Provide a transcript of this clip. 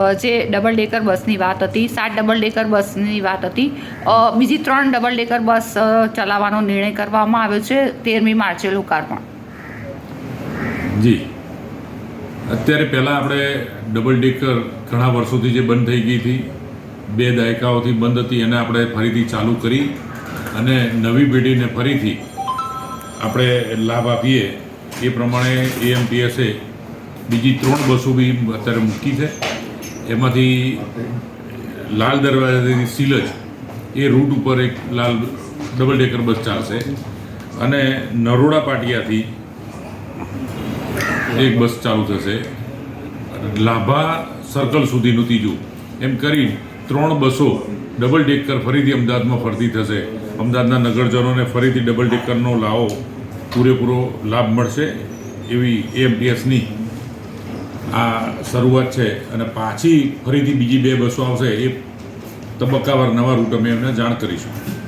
જે double decker બસની વાત હતી, સાત ડબલ ડેકર બસની વાત હતી બીજી ત્રણ ડબલ ડેકર બસ ચલાવવાનો નિર્ણય કરવામાં આવ્યો છે તેરમી માર્ચે લોકાર્પણ જી. અત્યારે પહેલાં આપણે ડબલ ડેકર ઘણા વર્ષોથી જે બંધ થઈ ગઈ હતી, બે દાયકાઓથી બંધ હતી, એને આપણે ફરીથી ચાલુ કરી અને નવી પેઢીને ફરીથી આપણે લાભ આપીએ એ પ્રમાણે એએમટીએસે બીજી ત્રણ બસો બી અત્યારે મૂકી છે. એમાંથી લાલ દરવાજાથી સીલજ એ રૂટ ઉપર એક લાલ ડબલ ડેકર બસ ચાલશે. અને નરોડા પાટિયાથી એક બસ ચાલુ થશે. લાભા સર્કલ સુધીનું ત્રીજું. એમ કરી ત્રણ બસો ડબલ ડેકર ફરીથી અમદાવાદમાં ફરતી થશે. અમદાવાદના નગરજનોને ફરીથી ડબલ ડેકરનો લાવો પૂરેપૂરો લાભ મળશે એવી એએમટીએસની આ શરૂઆત છે અને પાછી ફરીથી બીજી બે બસો આવશે એ તબક્કાવાર નવા રૂટ અમે એમને જાણ કરીશું.